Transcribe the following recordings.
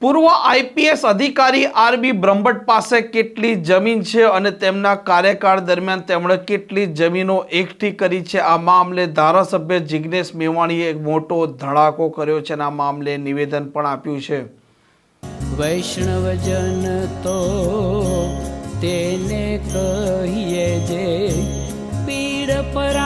પૂર્વ આઈપીએસ અધિકારી આરબી બ્રહ્મભટ્ટ પાસે કેટલી જમીન છે અને તેમના કાર્યકાળ દરમિયાન તેમણે કેટલી જમીનો એકઠી કરી છે? આ મામલે ધારાસભ્ય જિજ્ઞેશ મેવાણીએ એક મોટો ધડાકો કર્યો છે આ મામલે નિવેદન પણ આપ્યું છે. વૈષ્ણવજન તો તેને કહીએ જે પીડ પરાઈ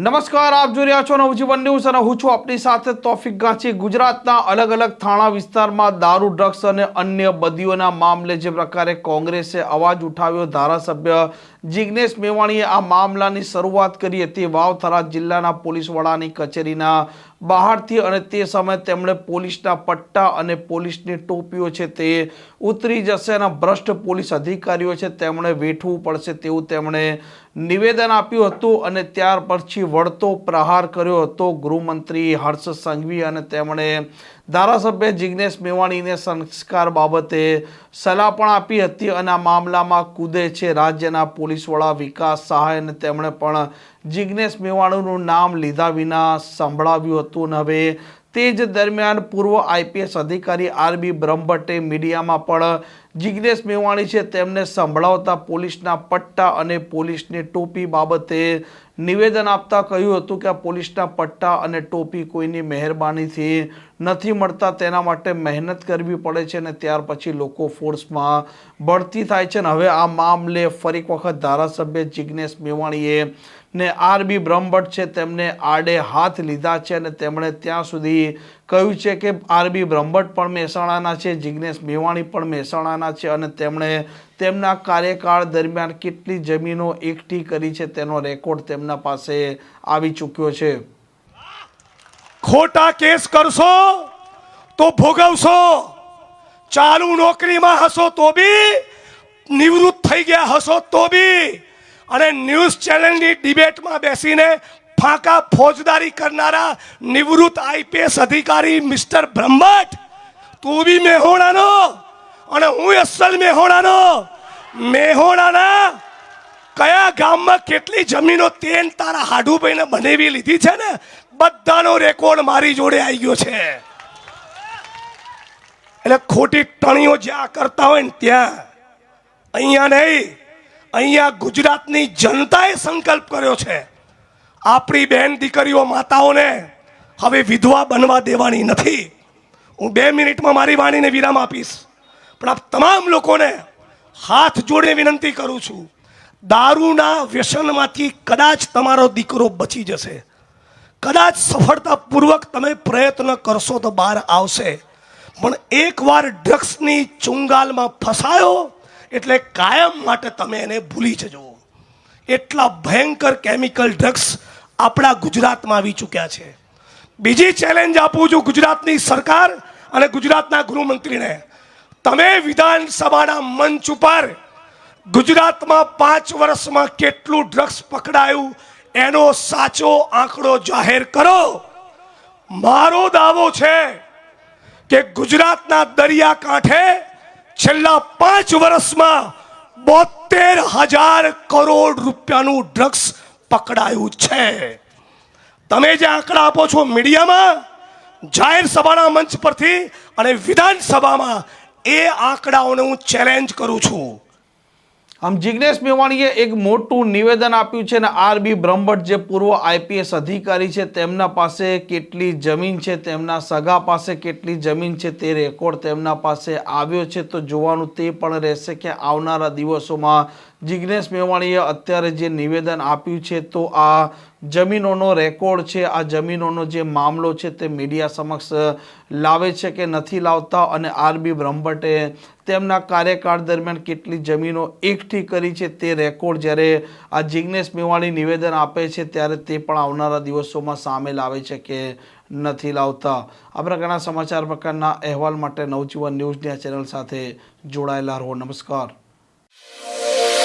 નમસ્કાર, આપ જોઈ રહ્યા છો નવજીવન ન્યૂઝ અને હું છું આપની સાથે તોફિક ગાંચી. ગુજરાતના અલગ અલગ થાણા વિસ્તારમાં દારૂ, ડ્રગ્સ અને અન્ય બદીઓના મામલે જે પ્રકારે કોંગ્રેસે અવાજ ઉઠાવ્યો, ધારાસભ્ય જિજ્ઞેશ મેવાણીએ આ મામલાની શરૂઆત કરી હતી. વાવથરા જિલ્લાના પોલીસ વડાની કચેરીના બહારથી અને તે સમયે તેમણે પોલીસના પટ્ટા અને પોલીસની ટોપીઓ છે તે ઉતરી જશે અને ભ્રષ્ટ પોલીસ અધિકારીઓ છે તેમણે વેઠવું પડશે તેવું તેમણે નિવેદન આપ્યું હતું અને ત્યાર પછી વળતો પ્રહાર કર્યો હતો. ગૃહમંત્રી હર્ષ સંઘવી અને તેમણે ધારાસભ્ય જિજ્ઞેશ મેવાણીને સંસ્કાર બાબતે સલાહ પણ આપી હતી અને આ મામલામાં કૂદે છે રાજ્યના પોલીસ વડા વિકાસ સહાયને તેમણે પણ જિજ્ઞેશ મેવાણુનું નામ લીધા વિના સંભળાવ્યું હતું અને હવે તે જ દરમિયાન પૂર્વ આઈપીએસ અધિકારી આરબી બ્રહ્મભટ્ટે મીડિયામાં પણ જિજ્ઞેશ મેવાણી છે, તેમને સંભળાવતા પોલીસના પટ્ટા અને પોલીસની ટોપી બાબતે નિવેદન આપતા કહ્યું હતું કે આ પોલીસના પટ્ટા અને ટોપી કોઈની મહેરબાનીથી નથી મળતા, તેના માટે મહેનત કરવી પડે છે અને ત્યાર પછી લોકો ફોર્સમાં ભરતી થાય છે. અને હવે આ મામલે ફરી વખત ધારાસભ્ય જિજ્ઞેશ મેવાણીએ ને આરબી બ્રહ્મભટ્ટ છે, તેમને આડે હાથ લીધા છે અને તેમણે ત્યાં સુધી કહ્યું છે કે આરબી બ્રહ્મભટ્ટ પણ મહેસાણાના છે જિજ્ઞેશ મેવાણી પણ મહેસાણાના છે અને તેમણે તેમના કાર્યકાળ દરમિયાન કેટલી જમીનો એકઠી કરી છે તેનો રેકોર્ડ તેમના પાસે આવી ચૂક્યો છે. ખોટા કેસ કરશો તો ભોગવશો. ચાલુ નોકરીમાં હશો તો બી, નિવૃત્ત થઈ ગયા હશો તો બી. અને ન્યૂઝ ચેનલની ડિબેટમાં બેસીને ફાંકા ફોજદારી કરનારા નિવૃત્ત આઈપીએસ અધિકારી મિસ્ટર બ્રહ્મટ, તું બી મેહોણાનો. અને હું અસલ મેહોણાનો? મેહોણાના કયા ગામમાં કેટલી જમીનો તેન તારા હાડુભાઈને બનાવી લીધી છે ને? બધાનો રેકોર્ડ મારી જોડે આવી ગયો છે. એટલે ખોટી ટણીઓ જ્યાં કરતા હોય ને ત્યાં. અહીંયા નહીં, અહીંયા ગુજરાતની જનતાએ સંકલ્પ કર્યો છે. આપણી બહેન દીકરીઓ માતાઓને હવે વિધવા બનવા દેવાની નથી. હું બે મિનિટમાં મારી વાણીને વિરામ આપીશ. પણ આપ તમામ લોકોને હાથ જોડે વિનંતી કરું છું, દારૂના વ્યસનમાંથી કદાચ તમારો દીકરો બચી જશે. કદાચ સફળતાપૂર્વક તમે પ્રયત્ન કરશો તો બહાર આવશે. પણ એકવાર ડ્રગ્સની ચુંગાલમાં ફસાયો, એટલે કાયમ માટે તમે એને ભૂલી જજો એટલા ભયંકર કેમિકલ ડ્રગ્સ આપણા ગુજરાતમાં આવી ચૂક્યા છે. બીજી ચેલેન્જ આપું છું ગુજરાતની સરકાર અને ગુજરાતના ગૃહમંત્રીને. તમે વિધાનસભાના મંચ ઉપર ગુજરાતમાં પાંચ વર્ષમાં કેટલું ડ્રગ્સ પકડાયું એનો સાચો આંકડો જાહેર કરો. મારો દાવો છે કે ગુજરાતના દરિયાકાંઠે છેલ્લા પાંચ વર્ષમાં બોતેર હજાર કરોડ રૂપિયાનું ડ્રગ્સ પકડાયું છે. તમે જે આંકડા આપો છો મીડિયામાં, જાહેર સભાના મંચ પરથી અને વિધાનસભામાં એ આંકડાઓને હું ચેલેન્જ કરું છું. આમ જિજ્ઞેશ મેવાણીએ એક મોટું નિવેદન આપ્યું છે અને આરબી બ્રહ્મભટ્ટ, જે પૂર્વ આઈપીએસ અધિકારી છે, તેમના પાસે કેટલી જમીન છે, તેમના સગા પાસે કેટલી જમીન છે, તે રેકોર્ડ તેમના પાસે આવ્યો છે. તો જોવાનું તે પણ રહેશે કે આવનારા દિવસોમાં જિજ્ઞેશ મેવાણીએ અત્યારે જે નિવેદન આપ્યું છે, તો આ જમીનોનો રેકોર્ડ છે, આ જમીનોનો જે મામલો છે તે મીડિયા સમક્ષ લાવે છે કે નથી લાવતા અને આરબી બ્રહ્મભટ્ટે તેમના કાર્યકાળ દરમિયાન કેટલી જમીનો એકઠી કરી છે તે રેકોર્ડ જ્યારે આ જિજ્ઞેશ મેવાણી નિવેદન આપે છે ત્યારે તે પણ આવનારા દિવસોમાં સામે લાવે છે કે નથી લાવતા. આ પ્રકારના સમાચાર પ્રકારના અહેવાલ માટે નવજીવન ન્યૂઝની આ ચેનલ સાથે જોડાયેલા રહો. નમસ્કાર.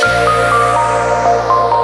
Música